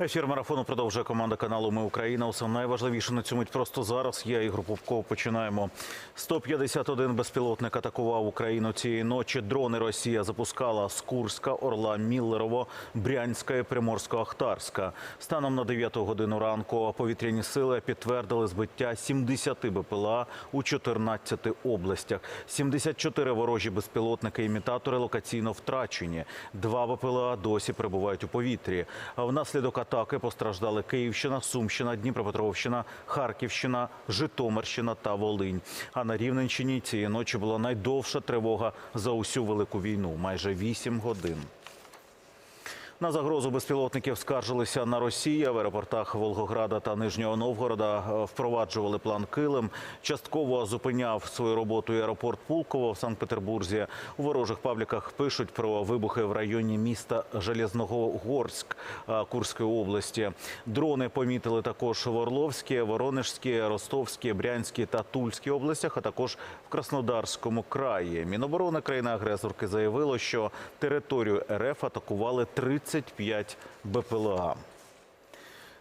Ефір марафону продовжує команда каналу Ми Україна. Усе найважливіше на цю мить просто зараз. Я Ігор Попков. Починаємо. 151 безпілотник атакував Україну цієї ночі. Дрони Росія запускала з Курська, Орла, Міллерово, Брянська і Приморсько-Ахтарська. Станом на 9 годину ранку повітряні сили підтвердили збиття 70 БПЛА у 14 областях. 74 ворожі безпілотники-імітатори локаційно втрачені. Два БПЛА досі перебувають у повітрі. А внаслідок атаки постраждали Київщина, Сумщина, Дніпропетровщина, Харківщина, Житомирщина та Волинь. А на Рівненщині цієї ночі була найдовша тривога за усю велику війну майже 8 годин. На загрозу безпілотників скаржилися на Росію. В аеропортах Волгограда та Нижнього Новгорода е, впроваджували план Килим. Частково зупиняв свою роботу і аеропорт Пулково в Санкт-Петербурзі. У ворожих пабліках пишуть про вибухи в районі міста Железногорськ е, Курської області. Дрони помітили також в Орловській, Воронежській, Ростовській, Брянській та Тульській областях, а також в Краснодарському краї. Міноборони країни-агресорки заявило, що територію РФ атакували 35 БПЛА.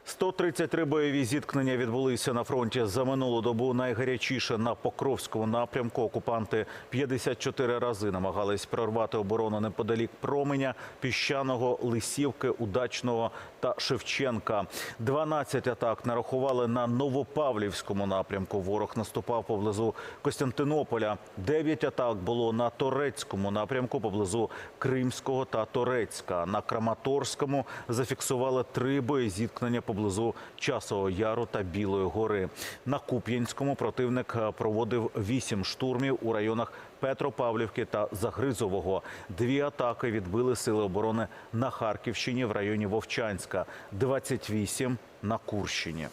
133 бойові зіткнення відбулися на фронті за минулу добу. Найгарячіше на Покровському напрямку. Окупанти 54 рази намагались прорвати оборону неподалік Променя, Піщаного, Лисівки, Удачного та Шевченка. 12 атак нарахували на Новопавлівському напрямку. Ворог наступав поблизу Костянтинополя. 9 атак було на Торецькому напрямку поблизу Кримського та Торецька. На Краматорському зафіксували три боєзіткнення поблизу Часового Яру та Білої гори. На Куп'янському противник е, проводив вісім штурмів у районах Петропавлівки та Загризового. Дві атаки відбили сили оборони на Харківщині в районі Вовчанська, 28 на Курщині.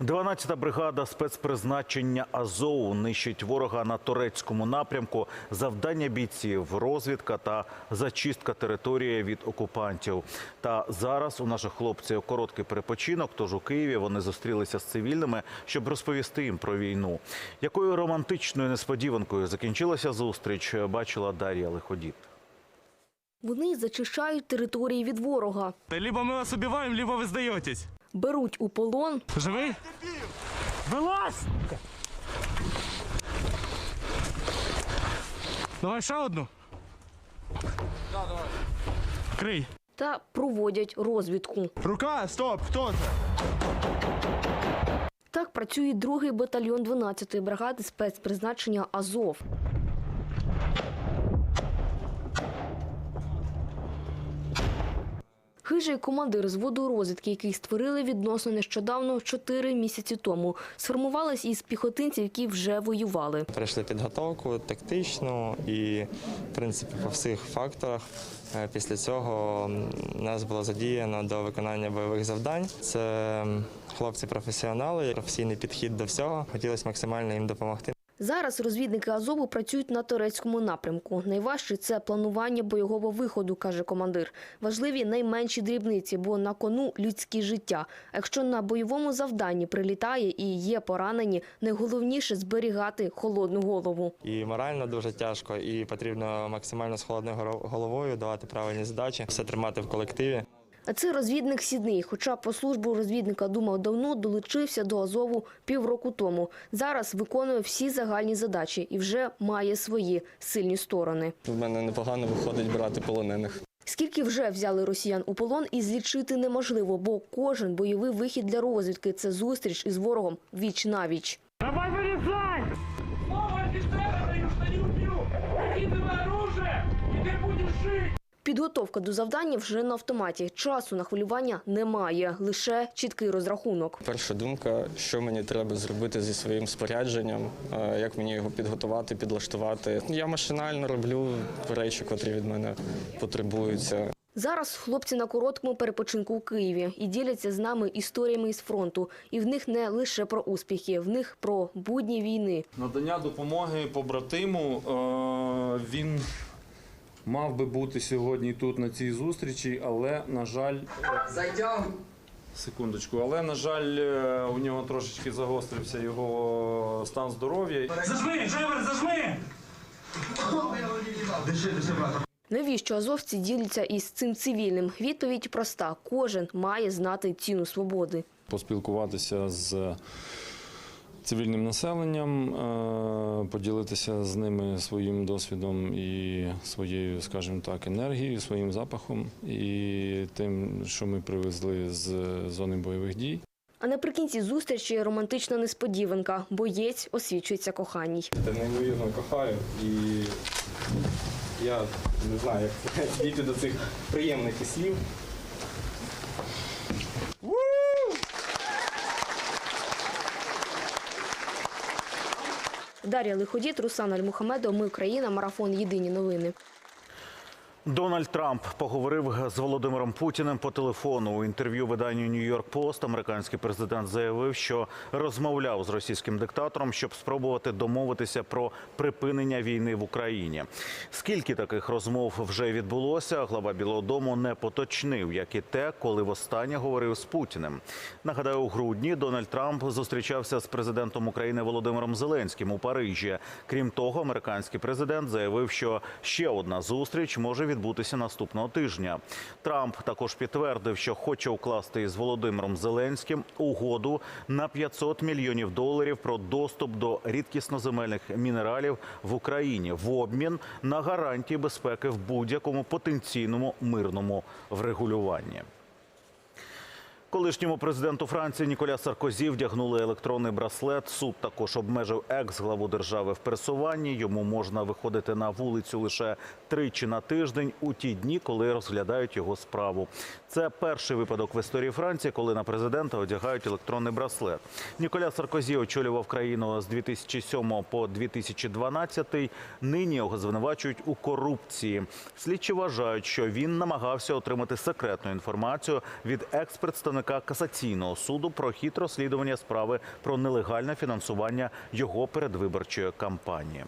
12-та бригада спецпризначення Азову нищить ворога на турецькому напрямку. Завдання бійців розвідка та зачистка території від окупантів. Та зараз у наших хлопців короткий перепочинок. Тож у Києві вони зустрілися з цивільними, щоб розповісти їм про війну. Якою романтичною несподіванкою закінчилася зустріч, бачила Дар'я Лиходіт. Вони зачищають території від ворога, Либо мы вас убиваем, либо вы сдаетесь. Беруть у полон, Живый? Вылазь! Давай ще одну. Да, давай. Крий. та проводять розвідку. Рука, стоп, хто це? Так працює другий батальйон 12-ї бригади спецпризначення Азов. Хижий командир зводу розвідки, який створили відносно нещодавно 4 місяці тому, сформувались із піхотинців, які вже воювали. Пройшли підготовку тактичну і, в принципі, по всіх факторах. Е, Після цього нас було задіяно до виконання бойових завдань. Це хлопці-професіонали, професійний підхід до всього. Хотілося максимально їм допомогти. Зараз розвідники Азову працюють на турецькому напрямку. Найважче це планування бойового виходу, каже командир. Важливі найменші дрібниці, бо на кону людські життя. Якщо на бойовому завданні прилітає і є поранені, найголовніше зберігати холодну голову. І морально дуже тяжко, і потрібно максимально з холодною головою давати правильні задачі, все тримати в колективі. А це розвідник Сідний. Хоча по службу розвідника думав давно, долучився до Азову півроку тому. Зараз виконує всі загальні задачі і вже має свої сильні сторони. У мене непогано виходить брати полонених. Скільки вже взяли росіян у полон і злічити неможливо, бо кожен бойовий вихід для розвідки це зустріч із ворогом віч на віч. Давай Підготовка до завдання вже на автоматі. Часу на хвилювання немає, лише чіткий розрахунок. Перша думка, що мені треба зробити зі своїм спорядженням, е, як мені його підготувати, підлаштувати. Я машинально роблю речі, котрі від мене потребуються. Зараз хлопці на короткому перепочинку у Києві і діляться з нами історіями із фронту. І в них не лише про успіхи, в них про будні війни. Надання допомоги побратиму. е, Він мав би бути сьогодні тут на цій зустрічі, але, на жаль, секундочку, але, на жаль, е, у нього трошечки загострився його стан здоров'я. Зажми, Жевер, зажми! Навіщо азовці діляться із цим цивільним? Відповідь проста: кожен має знати ціну свободи. Поспілкуватися з цивільним населенням, е, поділитися з ними своїм досвідом і своєю, скажімо так, енергією, своїм запахом і тим, що ми привезли з зони бойових дій. А наприкінці зустрічі романтична несподіванка. Боєць освічується коханій. Та неймовірно кохаю і я не знаю, як дійти до цих приємних слів. Дар'я Лиходіт, Руслан Альмухамедов. Ми Україна. Марафон. Єдині новини. Дональд Трамп поговорив з Володимиром Путіним по телефону. У інтерв'ю виданню Нью-Йорк Пост американський президент заявив, що розмовляв з російським диктатором, щоб спробувати домовитися про припинення війни в Україні. Скільки таких розмов вже відбулося, глава Білого Дому не поточнив, як і те, коли востаннє говорив з Путіним. Нагадаю, у грудні Дональд Трамп зустрічався з президентом України Володимиром Зеленським у Парижі. Крім того, американський президент заявив, що ще одна зустріч може відбутися наступного тижня. Трамп також підтвердив, що хоче укласти із Володимиром Зеленським угоду на 500 мільйонів доларів про доступ до рідкісноземельних мінералів в Україні в обмін на гарантії безпеки в будь-якому потенційному мирному врегулюванні. Колишньому президенту Франції Ніколя Саркозі вдягнули електронний браслет. Суд також обмежив екс-главу держави в пересуванні. Йому можна виходити на вулицю лише тричі на тиждень у ті дні, коли розглядають його справу. Це перший випадок в історії Франції, коли на президента одягають електронний браслет. Ніколя Саркозі очолював країну з 2007 по 2012. Нині його звинувачують у корупції. Слідчі вважають, що він намагався отримати секретну інформацію від екс-представника касаційного суду про хід розслідування справи про нелегальне фінансування його передвиборчої кампанії.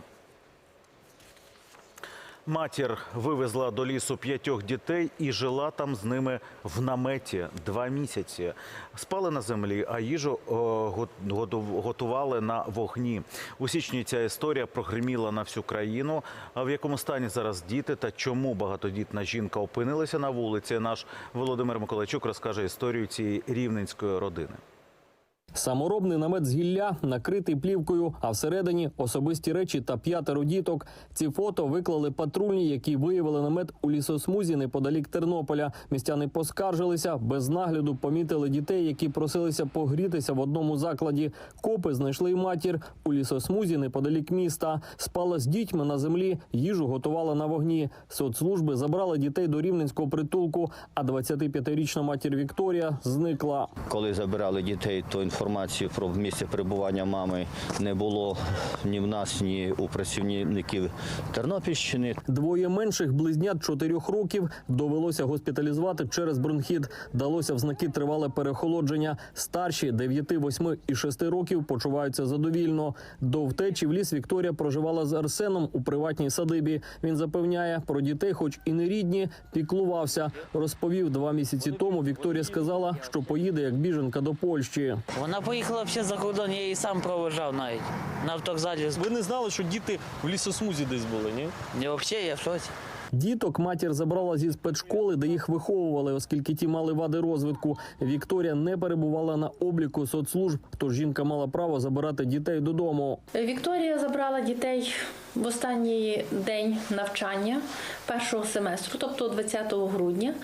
Матір вивезла до лісу п'ятьох дітей і жила там з ними в наметі два місяці. Спали на землі, а їжу е, готували на вогні. У січні ця історія прогриміла на всю країну. А в якому стані зараз діти та чому багатодітна жінка опинилася на вулиці? Наш Володимир Миколайчук розкаже історію цієї рівненської родини. Саморобний намет з гілля накритий плівкою, а всередині особисті речі та п'ятеро діток. Ці фото виклали патрульні, які виявили намет у лісосмузі неподалік Тернополя. Містяни поскаржилися, без нагляду помітили дітей, які просилися погрітися в одному закладі. Копи знайшли матір у лісосмузі неподалік міста. Спала з дітьми на землі, їжу готувала на вогні. Соцслужби забрали дітей до рівненського притулку, а 25-річна матір Вікторія зникла. Коли забирали дітей, то інформації про місце перебування мами не було ні в нас, ні у працівників Тернопільщини. Двоє менших близнят чотирьох років довелося госпіталізувати через бронхіт. Далося в знаки тривале перехолодження. Старші 9, 8 і 6 років почуваються задовільно. До втечі в ліс Вікторія проживала з Арсеном у приватній садибі. Він запевняє, про дітей, хоч і не рідні, піклувався. Розповів два місяці тому. Вікторія сказала, що поїде як біженка до Польщі. Вона поїхала взагалі за кордон, я її сам провожав навіть на автовокзалі. Ви не знали, що діти в лісосмузі десь були? Ні? Я взагалі я в шоці. Діток матір забрала зі спецшколи, де їх виховували, оскільки ті мали вади розвитку. Вікторія не перебувала на обліку соцслужб, тож жінка мала право забирати дітей додому. Вікторія забрала дітей в останній день навчання першого семестру, тобто 20 грудня,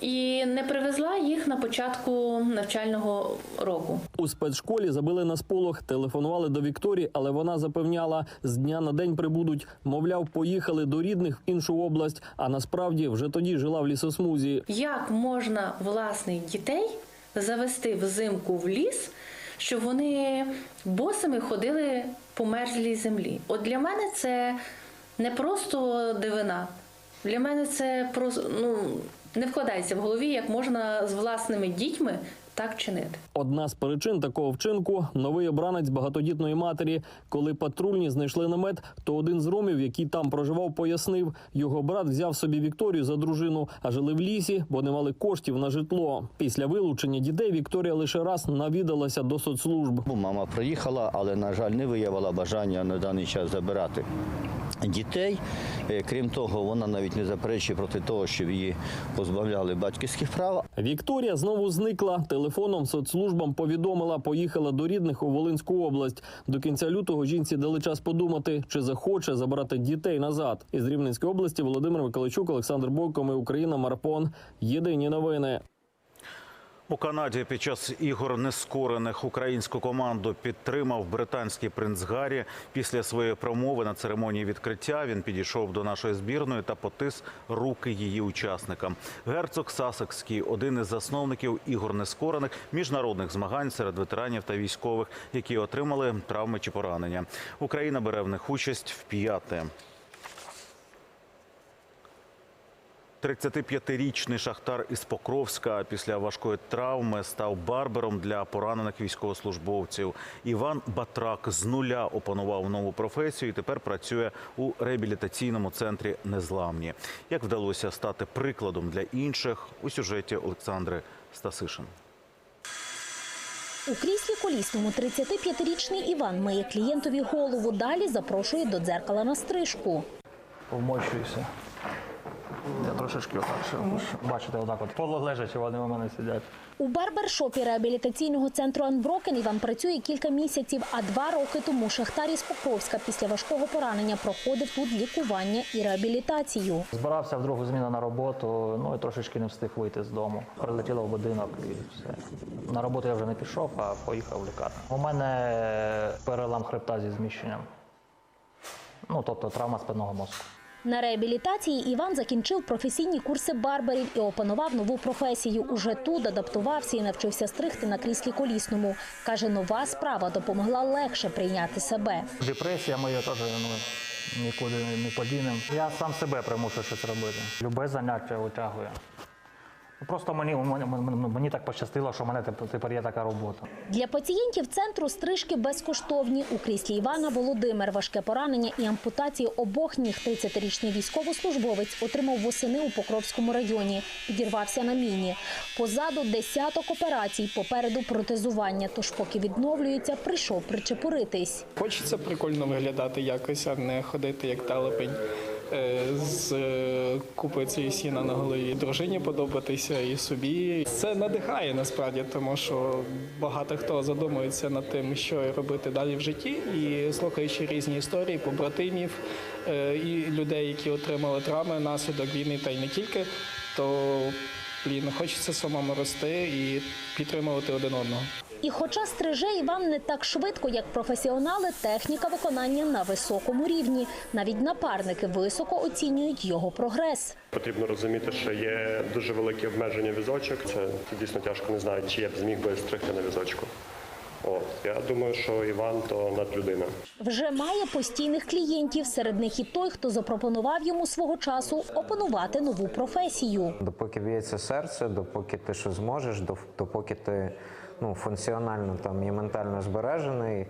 і не привезла їх на початку навчального року. У спецшколі забили на сполох, телефонували до Вікторії, але вона запевняла, з дня на день прибудуть. Мовляв, поїхали до рідних в іншу область, а насправді вже тоді жила в лісосмузі. Як можна власних дітей завести взимку в ліс, щоб вони босими ходили по мерзлій землі? От для мене це не просто дивина. Для мене це просто ну, не вкладається в голові, як можна з власними дітьми так чинити. Одна з причин такого вчинку новий обранець багатодітної матері. Коли патрульні знайшли намет, то один з ромів, який там проживав, пояснив, його брат взяв собі Вікторію за дружину, а жили в лісі, бо не мали коштів на житло. Після вилучення дітей Вікторія лише раз навідалася до соцслужб. Мама приїхала, але, на жаль, не виявила бажання на даний час забирати дітей. Е, Крім того, вона навіть не заперечує проти того, щоб її позбавляли батьківських прав. Вікторія знову зникла. Телефоном соцслужбам повідомила, поїхала до рідних у Волинську область. До кінця лютого жінці дали час подумати, чи захоче забрати дітей назад. Із Рівненської області Володимир Миколайчук, Олександр Бойко, ми Україна, Марафон. Єдині новини. У Канаді під час ігор нескорених українську команду підтримав британський принц Гаррі. Після своєї промови на церемонії відкриття він підійшов до нашої збірної та потис руки її учасникам. Герцог Сасекський один із засновників ігор нескорених міжнародних змагань серед ветеранів та військових, які отримали травми чи поранення. Україна бере в них участь в п'яте. 35-річний шахтар із Покровська після важкої травми став барбером для поранених військовослужбовців. Іван Батрак з нуля опанував нову професію і тепер працює у реабілітаційному центрі Незламні. Як вдалося стати прикладом для інших у сюжеті Олександри Стасишин. У кріслі колісному 35-річний Іван миє клієнтові голову. Далі запрошує до дзеркала на стрижку. Вмощуюся. Я трошечки отак, щоб бачите, отак от полулежачи вони у мене сидять. У барбершопі реабілітаційного центру Анброкен Іван працює кілька місяців, а два роки тому шахтар із Покровська після важкого поранення проходив тут лікування і реабілітацію. Збирався в другу зміну на роботу, ну і трошечки не встиг вийти з дому. Прилетіло в будинок і все. На роботу я вже не пішов, а поїхав в лікарню. У мене перелам хребта зі зміщенням. Ну, тобто травма спинного мозку. На реабілітації Іван закінчив професійні курси барберів і опанував нову професію. Уже тут адаптувався і навчився стригти на кріслі колісному. Каже, нова справа допомогла легше прийняти себе. Депресія моя теж ну, нікуди не подінем. Я сам себе примушу щось робити. Любе заняття утягує. Ну, Просто мені, мені, мені, мені так пощастило, що в мене тепер є така робота. Для пацієнтів центру стрижки безкоштовні. У кріслі Івана Володимир важке поранення і ампутацію обох ніг 30-річний військовослужбовець отримав восени у Покровському районі. Підірвався на міні. Позаду десяток операцій, попереду протезування. Тож, поки відновлюється, прийшов причепуритись. Хочеться прикольно виглядати якось, а не ходити як телепень з е, купою цієї сіна на голові. Дружині подобатися і собі. Це надихає насправді, тому що багато хто задумується над тим, що робити далі в житті, і слухаючи різні історії побратимів е, і людей, які отримали травми наслідок війни, та й не тільки, то блін, хочеться самому рости і підтримувати один одного. І хоча стриже Іван не так швидко, як професіонали, техніка виконання на високому рівні. Навіть напарники високо оцінюють його прогрес. Потрібно розуміти, що є дуже великі обмеження візочок. Це, дійсно тяжко не знаю, чи я б зміг би стригти на візочку. От я думаю, що Іван то надлюдина. Вже має постійних клієнтів. Серед них і той, хто запропонував йому свого часу опанувати нову професію. Допоки б'ється серце, допоки ти що зможеш, допоки ти ну, функціонально там і ментально збережений, е,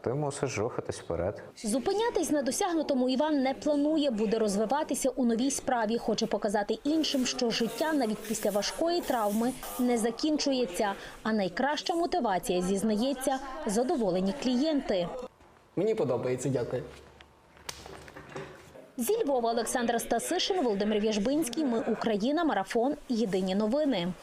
ти мусиш рухатись вперед. Зупинятись на досягнутому Іван не планує, буде розвиватися у новій справі. Хоче показати іншим, що життя навіть після важкої травми не закінчується. А найкраща мотивація зізнається задоволені клієнти. Мені подобається, дякую. Зі Львова Олександра Стасишин, Володимир В'яжбинський. Ми Україна. Марафон. Єдині новини.